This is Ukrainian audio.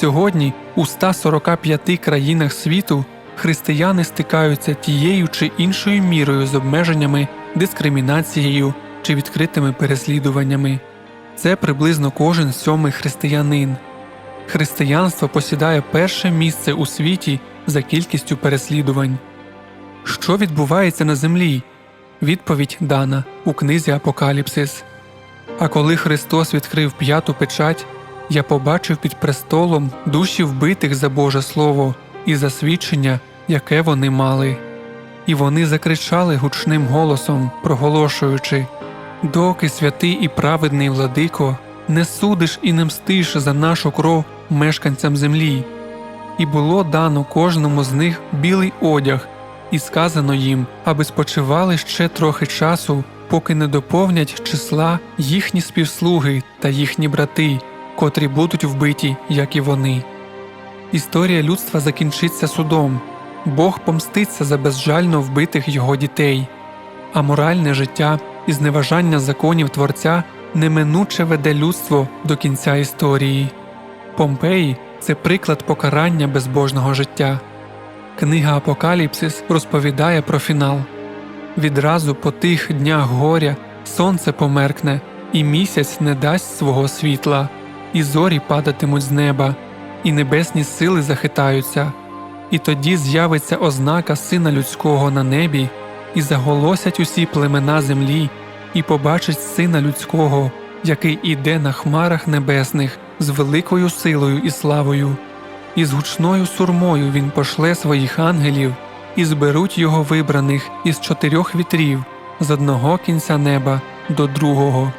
Сьогодні у 145 країнах світу християни стикаються тією чи іншою мірою з обмеженнями, дискримінацією чи відкритими переслідуваннями. Це приблизно кожен сьомий християнин. Християнство посідає перше місце у світі за кількістю переслідувань. Що відбувається на землі? Відповідь дана у книзі Апокаліпсис. А коли Христос відкрив п'яту печать, я побачив під престолом душі вбитих за Боже Слово і за свідчення, яке вони мали. І вони закричали гучним голосом, проголошуючи Доки святий і праведний владико, не судиш і не мстиш за нашу кров мешканцям землі. І було дано кожному з них білий одяг, і сказано їм, аби спочивали ще трохи часу, поки не доповнять числа їхні співслуги та їхні брати, котрі будуть вбиті, як і вони. Історія людства закінчиться судом, Бог помститься за безжально вбитих його дітей, а моральне життя і зневажання законів Творця неминуче веде людство до кінця історії. Помпеї це приклад покарання безбожного життя. Книга Апокаліпсис розповідає про фінал. Відразу по тих днях горя сонце померкне, і місяць не дасть свого світла, і зорі падатимуть з неба, і небесні сили захитаються. І тоді з'явиться ознака Сина Людського на небі, і заголосять усі племена землі, і побачать Сина Людського, який іде на хмарах небесних з великою силою і славою. І з гучною сурмою він пошле своїх ангелів, і зберуть його вибраних із чотирьох вітрів з одного кінця неба до другого.